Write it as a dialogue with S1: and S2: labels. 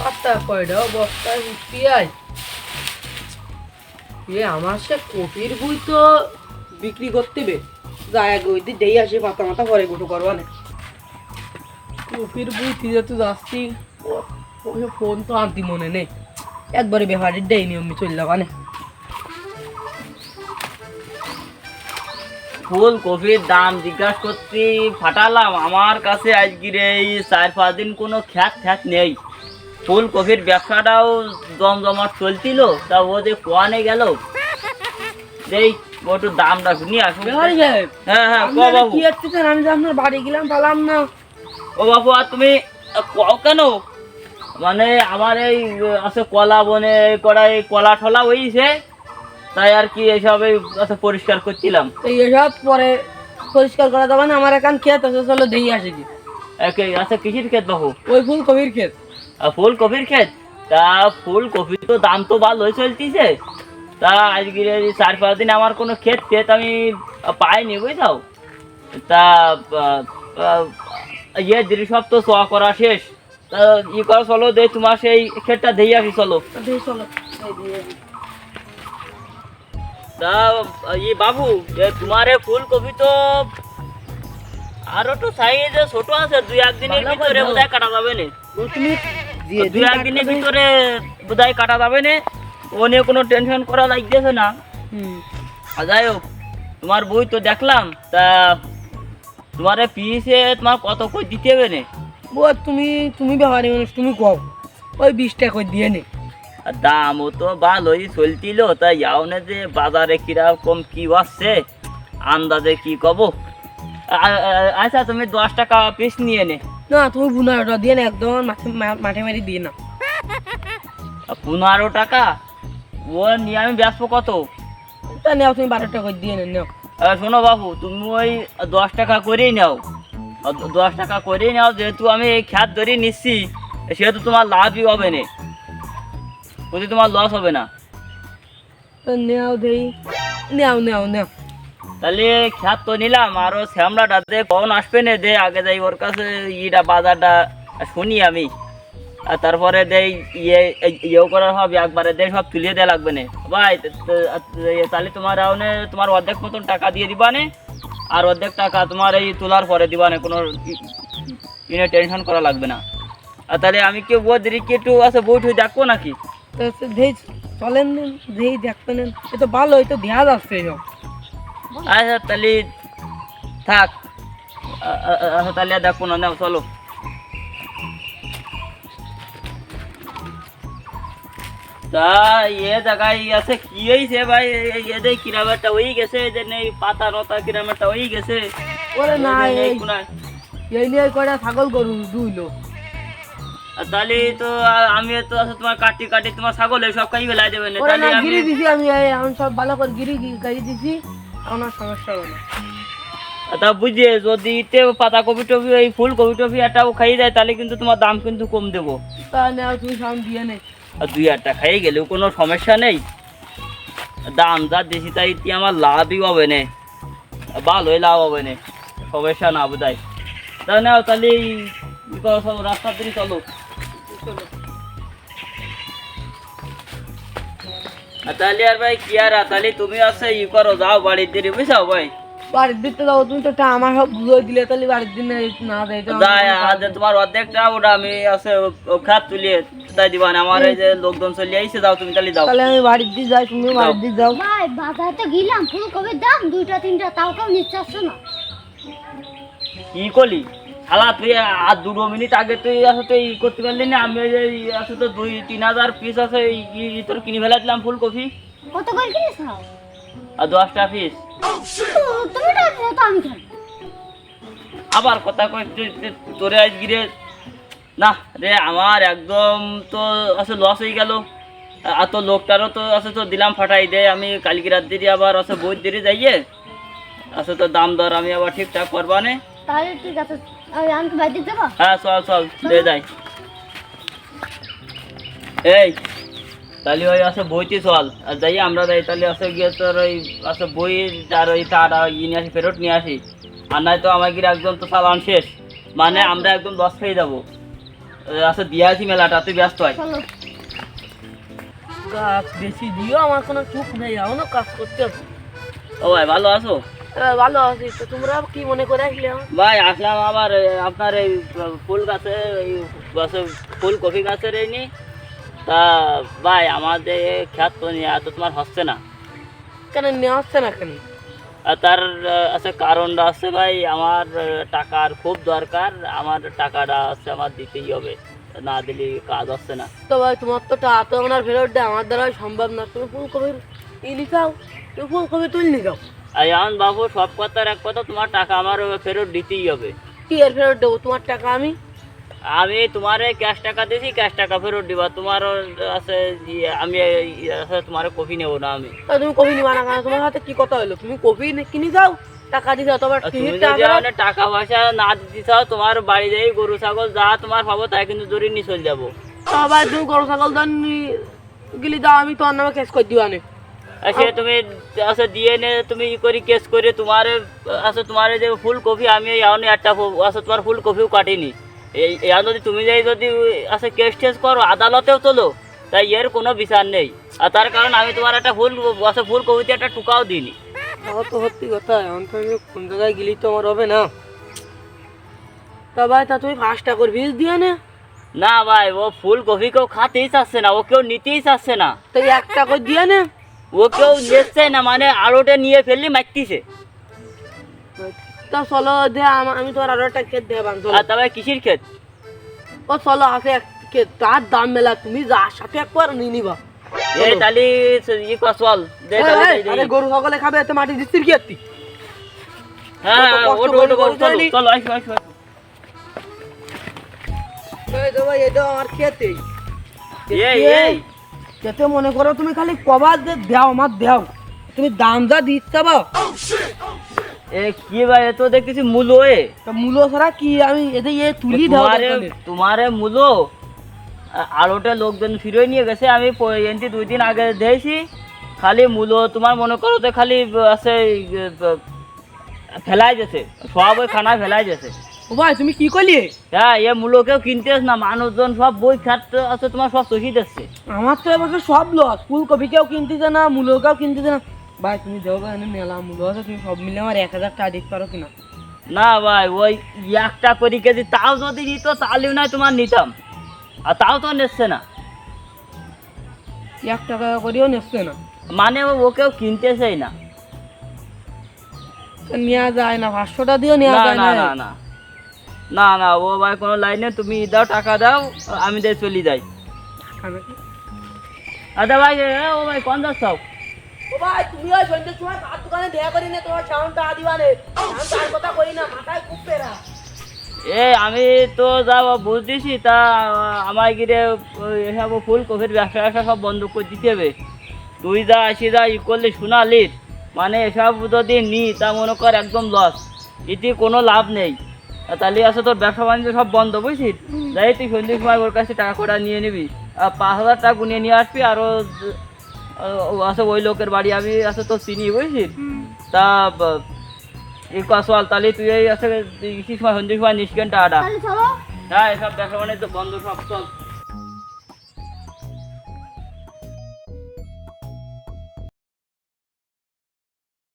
S1: পাত্তা কয়টা বস্তায় পিয়াই এ, আমার সে কপির বই তো বিক্রি করতে বে। যায় আগে ওই দেই আসে, পাতা মাথা পরে গুটো করবা না কপির বই তিজে তো যাচ্ছি ওই ফোন তো আনতি মনে নেই। একবারে ব্যাপারের দেই নিয়ম চল যাবা না
S2: ফুল কপির দাম জিজ্ঞাসা করছি, ফাটালাম। আমার কাছে আজকের এই চার পাঁচ দিন কোনো খ্যাত খ্যাত নেই। ফুল কপির ব্যবসাটাও জমজমাট চলছিল তা ও যে কোয়ানে গেল? এই একটু দামটা নিয়ে আসুন। হ্যাঁ হ্যাঁ ক বাবু?
S1: কি আসতেছেন আমি যে আপনার বাড়ি গেলাম পালাম না।
S2: ও বাবু আর তুমি কও কেন? মানে আমার এই আছে কলা বনে করা এই কলা ঠলা হইছে তাই আর কি এইসব এই আছে পরিষ্কার করছিলাম।
S1: তো এসব পরে পরিষ্কার করা যাবে না আমার এখন ক্ষেত আছে চলো দেই আসে কি।
S2: আছে কৃষির ক্ষেত বাবু?
S1: ওই ফুল কবির ক্ষেত।
S2: ফুলকপির ক্ষেত? তা ফুলকপির তো দাম তো ভালোই চলতিছে। তা আজকে চার পাঁচ দিন আমার কোনো ক্ষেত ক্ষেত আমি পাইনি বুঝছাও? তা ইয়ে দিদি সব তো সোয়া করা শেষ। তা ই করা চলো দে তোমার সেই ক্ষেতটা দিয়ে আসি চলো।
S1: চলো।
S2: তা ই বাবু তোমার এ ফুলকপি তো আরও তো সাইজে ছোট আছে দুই একদিনের
S1: ভালো
S2: ভিতরে
S1: ভালো।
S2: বোধহয় কাটা যাবে না।
S1: তুমি
S2: দুই একদিনের ভিতরে বোধহয় কাটা যাবে না ও নিয়ে কোনো টেনশন করা লাগতেছে না। যাই হোক তোমার বই তো দেখলাম তা তোমার পিসে তোমার কত কই দিতে হবে না?
S1: ও তুমি তুমি ব্যাপারি মানুষ তুমি কও ওই বিশ টাকা করে দিয়ে নে।
S2: আর দামও তো ভালোই চলছিল তাই যাও না যে বাজারে কীরকম কি আসছে আন্দাজে কি কব? আচ্ছা তুমি দশ টাকা পিস নিয়ে নে।
S1: না তুমি বুনারোটা দিয়ে না একদম মাঠে মাঠে মারি দিয়ে না।
S2: পনেরো টাকা? ও নিয়ে আমি ব্যস্ত কত?
S1: তা নেও তুমি বারো টাকা দিয়ে নেন নেও।
S2: শোনো বাবু তুমি ওই দশ টাকা করেই নাও। আর দশ টাকা করেই নাও যেহেতু আমি এই খ্যাত ধরে নিচ্ছি সেহেতু তোমার লাভই হবে না। যদি তোমার লস হবে না।
S1: নেও দেই। নেও নেও নেও।
S2: তাহলে খ্যাত তো নিলাম আরও শ্যামলাটা দে, কখন আসবে না দে, আগে যাই ওর কাছে, ইটা বাজারটা শুনি আমি। আর তারপরে দেই ইয়ে ইয়েও করা হবে, একবারে দে সব তুলিয়ে দেওয়া লাগবে না। ভাই, তো- তাহলে তোমার তোমার অর্ধেক মতন টাকা দিয়ে দিবা নে, আর অর্ধেক টাকা তোমার এই তোলার পরে দিবা না, কোনো কিনে টেনশন করা লাগবে না। আর তাহলে আমি কি ও দিদি একটু আছে বই টই দেখব নাকি?
S1: চলেন নেন দেই, দেখতে নেন। এ তো ভালো এই তো যাচ্ছে, এসব।
S2: আচ্ছা তাহলে থাক। আচ্ছা তাহলে দেখব না নাও চলো। তা এ জায়গায় আছে কি হয়েছে ভাই? এদের কিরাম একটা হয়ে গেছে যে নেই পাতা নতা কিরাম একটা হয়ে গেছে।
S1: ওরে না
S2: এই
S1: নিয়ে কয়টা ছাগল গরু দুইলো
S2: তাহলে তো আমি তো তোমার কাটি কাটি তোমার ছাগল সব খাই ফেলাই দেবে না।
S1: ওরে
S2: তাহলে
S1: না
S2: আমি
S1: গিরি দিছি আমি সব ভালো করে গিরি গি- গাড়ি দিছি। আমার সমস্যা হবে না।
S2: তা বুঝিয়ে যদি ইতে পাতা কপি টপি এই ফুল কপি টপি একটাও খাই দেয় তাহলে কিন্তু তোমার দাম কিন্তু কম দেবো।
S1: তা নেও তুমি সাউন্ড দিয়ে নে।
S2: আর দুই টাকা খাইয়ে গেলেও কোনো সমস্যা নেই। দাম যা বেশি তাই ইতি আমার লাভই হবে না। ভালোই লাভ হবে না। সমস্যা না বোধ হয় তা নাও তাহলে এই ই চলো। চলো। তাহলে আর ভাই কি আর তাহলে তুমি আছে ই করো যাও বাড়ির দিকে বুঝাও ভাই?
S1: বাড়ির দিতে যাব তুমি তো আমার সব বুঝে দিলে তাহলে বাড়ির দিন না দেয় তো
S2: যাই তোমার অর্ধেকটা ওটা আমি আছে খাত তুলিয়ে তাই দিবা না আমার এই যে লোকজন চলে আইসে যাও তুমি তাহলে যাও।
S1: তাহলে আমি বাড়ির দিকে যাই তুমি বাড়ির দিকে যাও।
S3: ভাই বাজারে তো গেলাম ফুলকপির দাম দুইটা তিনটা তাও কেউ নিচ্ছে আসছো না।
S2: কি করলি শালা তুই আর দুটো মিনিট আগে তুই আসলে ই করতে পারলি না আমি যে ই তো দুই তিন হাজার পিস আছে তোর কিনে ফেলা দিলাম ফুলকপি।
S3: কত করে কিনেছ?
S2: আর দশটা পিস আবার কথা কই তোরে আজ গিরে না রে আমার একদম তো আছে লস হয়ে গেল। আর তো লোকটারও তো আছে তো দিলাম ফাটাই দে আমি কালকে রাত দিদি আবার আছে বই দিদি যাইয়ে আছে তো দাম দর আমি আবার ঠিকঠাক করবা নে
S3: তাহলে ঠিক আছে আমি আমি বাড়িতে যাব?
S2: হ্যাঁ চল চল দে যাই। এই তাহলে ওই আছে বইতে চল। আর যাই আমরা যাই তাহলে আছে গিয়ে তোর ওই আছে বই আর ওই তার ই নিয়ে আসি ফেরত নিয়ে আসি। আর নয় তো আমার একদম তো চালান শেষ। মানে আমরা একদম লস খেয়ে যাব। আছে দিয়ে আছি মেলাটা তুই ব্যস্ত হয়
S1: বেশি দিও আমার কোনো চুপ নেই এখনও কাজ করতে হবে।
S2: ও ভাই ভালো আছো?
S1: হ্যাঁ, ভালো আছি তো। তোমরা কি মনে করে আসলে?
S2: ভাই আসলাম আবার আপনার এই ফুল গাছে এই গাছে ফুল কফি গাছের এই নি। তা ভাই আমাদের খ্যাত তো নিয়ে এত তোমার হচ্ছে না।
S1: কেন নেওয়া হচ্ছে না কেন?
S2: আর তার আছে কারণটা আছে ভাই আমার টাকার খুব দরকার। আমার টাকাটা আছে আমার দিতেই হবে। না দিলে কাজ হচ্ছে না।
S1: তো ভাই তোমার তো টাকা তো আমার ফেরত দেয় আমার দ্বারা সম্ভব না। তুমি ফুলকপির ই লিখাও তুমি ফুলকপি তুলে নিয়ে যাও।
S2: আর এখন বাবু সব কথার এক কথা তোমার টাকা আমার ফেরত দিতেই হবে।
S1: কি এর ফেরত দেবো? তোমার টাকা আমি?
S2: আমি তোমারে ক্যাশ টাকা দিয়েছি ক্যাশ টাকা ফেরত দিবা। তোমার আছে ইয়ে, আমি ইয়ে, আছে তোমার কপি নেব না আমি।
S1: তুমি কপি নিবা না কেন? তোমার হাতে কি কথা হলো? তুমি কপি কিনে যাও টাকা যাও তোমার
S2: আর
S1: টাকা
S2: পয়সা না দিতে চাও তোমার বাড়ি যাই গরু ছাগল যা তোমার পাবো তাই কিন্তু জোরে নিয়ে চলে যাব।
S1: আবার তুমি গরু ছাগল দান গেলি দাও আমি তোমার নামে কেস করে দিবা নে
S2: আর সে তুমি দিয়ে নে তুমি ই করি কেস করে তোমার আছে তোমার যে ফুল কপি আমি একটা ফু- আছে তোমার ফুল কপিও কাটিনি। এই এখন যদি তুমি যাই যদি আছে কেস টেস করো আদালতেও চলো তাই এর কোনো বিচার নেই। আর তার কারণ আমি তোমার একটা ফুল আছে ফুল কপিতে একটা টুকাও দিইনি।
S1: তাও তো সত্যি কথা এখন তো কোন জায়গায় গেলি তো আমার হবে না। তা ভাই তা তুমি পাঁচ টাকার ভিজ দিয়ে নে।
S2: না ভাই ও ফুল কপি কেউ খাতেই চাচ্ছে না ও কেউ নিতেই চাচ্ছে না।
S1: তো এক টাকা দিয়ে নে।
S2: ও কেউ নিচ্ছে না মানে আলোটা নিয়ে ফেললি মারতিছে।
S1: তা চলো দে আমি তোমার আরও একটা ক্ষেত দেবান
S2: আর তবে কিসির ক্ষেত?
S1: ও চলো আছে ক্ষেত তার দাম মেলা তুমি যার সাথে একবার নিয়ে নিবা।
S2: এই তালি ই কর দে
S1: আরে গরু ছাগলে খাবে এতে মাটি দিচ্ছিস কি একটি?
S2: হ্যাঁ ওটো ওটো
S1: গরু
S2: চলো চলো আসো আসো।
S1: এই তো ভাই এটা আমার খেতে
S2: এই এই।
S1: খেতে মনে করো তুমি খালি কবার যে দাও আমার দাও। তুমি দাম যা দিতে পাও
S2: এ কি ভাই এ তো দেখতেছি মূলো এ?
S1: তা মূল্য ছাড়া কি আমি এতে এ তুলি
S2: তোমারে তোমারে মূলো? আলোটা লোকজন ফিরে নিয়ে গেছে আমি এনতি দুই দিন আগে দিয়েছি। খালি মূলো তোমার মনে করো তো খালি আছে ফেলাই গেছে সব ওই খানা ফেলাই গেছে
S1: ও ভাই তুমি কি করলি
S2: হ্যাঁ এ মূলো কেউ কিনতেছ না মানুষজন সব বই আছে তোমার সব দিচ্ছে।
S1: আমার তো এবছর সব লস কিনতেছে না কিনতেছে না। ভাই তুমি দেবো এনে মেলা মূল্য আছে তুমি সব মিলে আমার এক হাজার টাকা দিতে পারো কিনা?
S2: না ভাই ওই একটা করি কেজি তাও যদি নিত তাহলেও নয় তোমার নিতাম। আর তাও তো নিচ্ছে না।
S1: এক টাকা করেও নিচ্ছে না।
S2: মানে ও কেউ কিনতেছেই না।
S1: নেওয়া যায় না পাঁচশোটা দিয়েও নেওয়া যায়
S2: না।
S1: না
S2: না। না না ও ভাই কোনো লাইনে তুমি দাও টাকা দাও আমি দিয়ে চলে যাই। আচ্ছা ভাই ও ভাই কোন যাচ্ছ?
S1: ও ভাই তুমি ওই সন্ধ্যের সময় ভাত দোকানে দেয়া করি না? তোমার সাউন্ডটা দিবা নে আমি তার কথা কই না মাথায় খুব পেরা।
S2: এ আমি তো যা বুঝতেছি তা আমার গিরে এসব ফুল ব্যবসা ব্যবসা সব বন্ধ করে দিতে হবে। তুই যা আসি যা ই করলি শোনালির মানে এসব যদি নি তা মনে কর একদম লস এতে কোনো লাভ নেই। তাহলে আছে তোর ব্যবসা বাণিজ্য সব বন্ধ বুঝছিস? যাই তুই সন্ধ্যের সময় ওর কাছে টাকা করে নিয়ে নিবি। আর পাঁচ হাজার টাকা গুনিয়ে নিয়ে আসবি আরও আসে ওই লোকের বাড়ি আমি আসে তো চিনি বুঝছিস? তা এই কাসওয়াল তাহলে তুই এই আছে কি সময় সন্ধ্যের সময় নিষ্কেন টাকাটা হ্যাঁ এসব ব্যবসা বাণিজ্য বন্ধ সব চল।